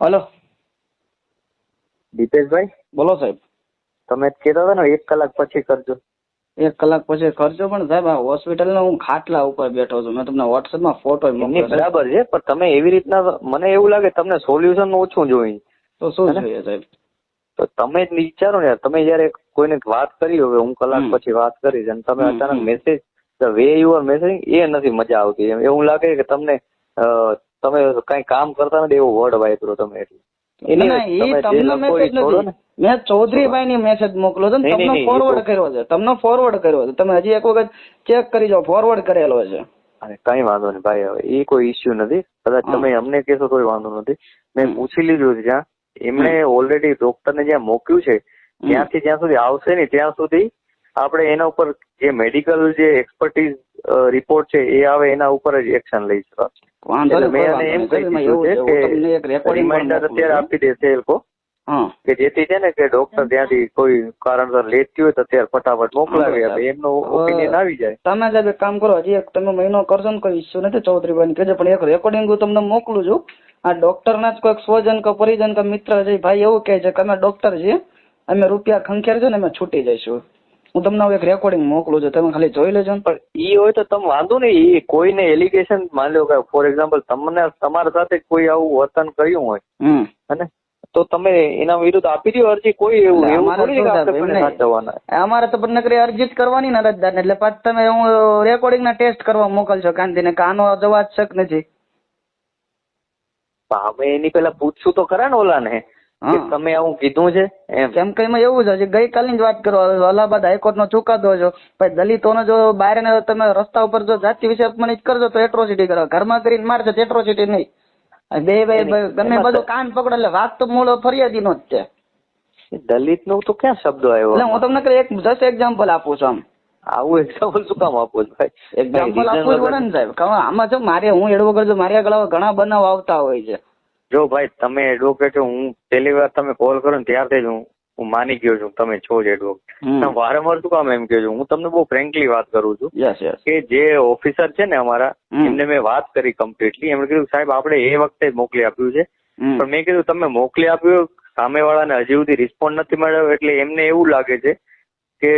Hello. દીપેશભાઈ? બોલો સાહેબ. તમે કહેતા હતા ને એક કલાક પછી કરજો. એક કલાક પછી કરજો પણ સાહેબ આ હોસ્પિટલના હું ખાટલા ઉપર બેઠો છું. મેં તમને વોટ્સએપમાં ફોટો મોકલ્યો બરાબર છે પણ તમે એવી રીતના મને એવું લાગે તમને સોલ્યુશન ઓછું જોઈએ. તો શું જોઈએ સાહેબ? તો તમે જ વિચારો ને તમે જયારે કોઈને વાત કરી હવે હું કલાક પછી વાત કરીશ અને તમે અચાનક message the way you are messaging એ નથી મજા આવતી. એમ એવું લાગે કે તમને તમે કઈ કામ કરતા નથી એવો વર્ડ વાપરો તમે એટલે. મેં ચૌધરીભાઈ ની મેસેજ મોકલો છે તમને ફોરવર્ડ કર્યો છે. તમને ફોરવર્ડ કર્યો છે. તમે હજી એક વખત ચેક કરી જાઓ ફોરવર્ડ કરેલો છે. કઈ વાંધો નહીં ભાઈ હવે એ કોઈ ઇસ્યુ નથી. કદાચ તમે અમને કહેશો કોઈ વાંધો નથી. મેં પૂછી લીધું છે જ્યાં. એમણે ઓલરેડી ડોક્ટરને જ્યાં મોક્યું છે ત્યાંથી જ્યાં સુધી આવશે ને ત્યાં સુધી આપણે એના ઉપર જે મેડિકલ જે એક્સપર્ટીઝ રિપોર્ટ છે એ આવે એના ઉપર જ એક્શન લઈશું. વાંધો વાંધો એમ તમને એક અત્યારે આપી દેશે એ લોકો. કે જેથી છે ને કે ડોક્ટર ત્યાંથી કોઈ કારણસર લેટ થયું હોય તો અત્યારે ફટાફટ મોકલાવી આપે. એમનો ઓપિનિયન આવી જાય. તમે જ એક કામ કરો હજી એક તમે મહિનો કરશો ને કોઈ ઇસ્યુ નથી ચૌધરીભાઈ ને કહેજો પણ એક રેકોર્ડિંગ હું તમને મોકલું છું. આ ડોક્ટર ના જ કોઈક સ્વજન કે પરિજન કે મિત્ર છે ભાઈ એવું કહે છે કે અમે ડોક્ટર છીએ અમે રૂપિયા ખંખેર છે ને અમે છૂટી જઈશું. હું તમને એક રેકોર્ડિંગ મોકલું છું. તમે ખાલી જોઈ લેજો ને. પણ એ હોય તો તમે વાંધો નહીં. એ કોઈને એલિગેશન માની લો કે ફોર એક્ઝામ્પલ તમને તમારા સાથે કોઈ આવું વર્તન કર્યું હોય અને તો તમે એના વિરુદ્ધ આપી દો અરજી. કોઈ એવું એવું અમારે તો બંને નકરી અરજી જ કરવાની ને અરજદાર એટલે પાછું તમે હું રેકોર્ડિંગ ના ટેસ્ટ કરવા મોકલશો. ગાંધીને કે જવા જવાબ શક નથી. અમે એની પેલા પૂછશું તો ખરા ને ઓલા હા તમે આવું કીધું છે? એમ. કેમ કે એમાં એવું છે ગઈકાલની જ વાત કરો અલ્હાબાદ હાઈકોર્ટ નો ચુકાદો છો. પછી દલિતોને જો બહાર તમે રસ્તા ઉપર જો જાતિ વિશે અપમાનિત કરજો તો એટ્રોસિટી કરો. ઘરમાં કરીને મારજો એટ્રોસિટી નહીં. બે ભાઈ તમે બધું કાન પકડો એટલે વાત તો મૂળ ફરિયાદી નો જ છે. દલિત નો તો ક્યાં શબ્દ આવ્યો? એટલે હું તમને એક જસ્ટ એક્ઝામ્પલ આપું છું આમ. આવું એક્ઝામ્પલ શું કામ આપો છો ભાઈ? એક્ઝામ્પલ ભાઈ, આપવું પડે ને સાહેબ આમાં જો મારે હું એડવોકેટ છું મારી આગળ ઘણા બનાવ આવતા હોય છે. જો ભાઈ તમે એડવોકેટ છો હું પહેલી વાર તમે કોલ કરો ને ત્યારથી જ હું હું માની ગયો છું તમે છો જ એડવોકેટ તમે વારંવાર શું કામ એમ કહો છો? હું તમને બહુ ફ્રેન્કલી વાત કરું છું યસ યસ કે જે ઓફિસર છે ને અમારા એમને મેં વાત કરી કમ્પ્લીટલી એમણે કીધું સાહેબ આપણે એ વખતે મોકલી આપ્યું છે. પણ મેં કીધું તમે મોકલી આપ્યું સામેવાળાને હજી સુધી રિસ્પોન્ડ નથી મળ્યો. એટલે એમને એવું લાગે છે કે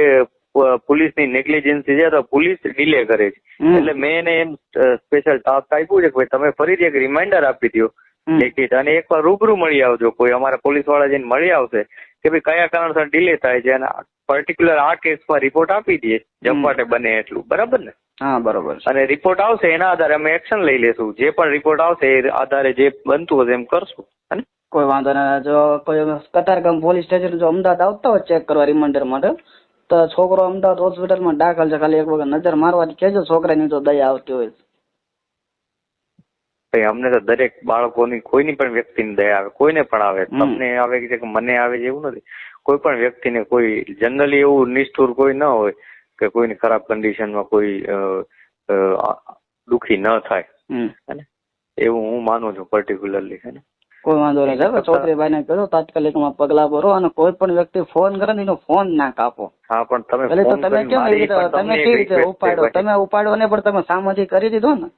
પોલીસ પોલીસની નેગ્લિજન્સી છે તો પોલીસ ડિલે કરે છે. એટલે મેં એને એમ સ્પેશિયલ ટાસ્ક આપ્યું છે કે ભાઈ તમે ફરીથી એક રિમાઇન્ડર આપી દો લેખિત અને એકવાર રૂબરૂ મળી આવજો. કોઈ અમારા પોલીસવાળા જઈને મળી આવશે કે ભાઈ કયા કારણસર ડિલે થાય છે અને પર્ટિક્યુલર આ કેસમાં રિપોર્ટ આપી દઈએ. જમવાટે બને એટલું. બરાબર ને? હા બરોબર અને રિપોર્ટ આવશે એના આધારે અમે એક્શન લઈ લેશું. જે પણ રિપોર્ટ આવશે એ આધારે જે બનતું હશે એમ કરશું. હે કોઈ વાંધો નહીં જો કોઈ કતારગામ પોલીસ સ્ટેશન જો અમદાવાદ આવતા હોય ચેક કરવા રિમાન્ડર માટે તો છોકરો અમદાવાદ હોસ્પિટલમાં દાખલ છે. ખાલી એક વખત નજર મારવાની કહેજો છોકરાની જો દયા આવતી હોય ભાઈ અમને તો દરેક બાળકોની કોઈની પણ વ્યક્તિની દયા આવે કોઈને પણ આવે. તમને આવે છે કે મને આવે છે એવું નથી. કોઈ પણ વ્યક્તિને કોઈ જનરલી એવું નિષ્ઠુર કોઈ ન હોય કે કોઈની ખરાબ કન્ડિશનમાં કોઈ દુખી ન થાય. હે એવું હું માનું છું પર્ટિક્યુલરલી હે ને? કોઈ વાંધો નહીં. સાહેબ ચૌધરીભાઈ ને કહો તાત્કાલિકમાં પગલા ભરો અને કોઈ પણ વ્યક્તિ ફોન કરે ને એનો ફોન ના કાપો હા પણ તમે તમે કેવી રીતે ઉપાડો? તમે ઉપાડો ને પણ તમે સામાજિક કરી દીધો ને.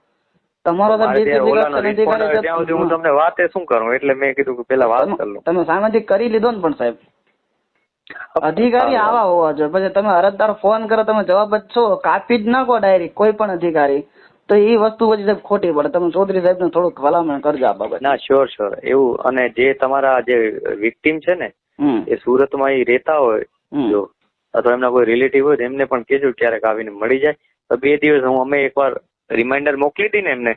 તમારો હું તમને વાતે શું કરું? એટલે મેં કીધું કે પેલા વાત કરી લઉં. તમે સામાજિક કરી લીધો ને પણ સાહેબ. અધિકારી આવા હોવા જોઈએ. પછી તમે અરજદાર ફોન કરો તમે જવાબ જ છો. કાપી જ નાખો ડાયરી કોઈ પણ અધિકારી. તો એ વસ્તુ પછી સાહેબ ખોટી પડે. તમે ચૌધરી સાહેબ ને થોડુંક ભલામણ કરજો આ બાબત. ના શ્યોર શ્યોર એવું અને જે તમારા જે વિક્ટીમ છે ને એ સુરતમાં ઈ રહેતા હોય. જો. અથવા એમના કોઈ રિલેટિવ હોય એમને પણ કેજો ક્યારેક આવીને મળી જાય. તો બે દિવસ હું અમે એકવાર રિમાઇન્ડર મોકલી હતી ને એમને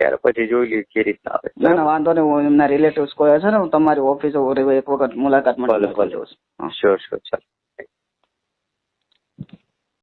ત્યારે પછી જોઈ લઈએ કે રીતના આવે. ના ના વાંધો નહીં હું એમના રિલેટિવ્સ કોઈ હશે ને હું તમારી ઓફિસ એક વખત મુલાકાત મળે ભલે, ભલે. શ્યોર શ્યોર ચાલ.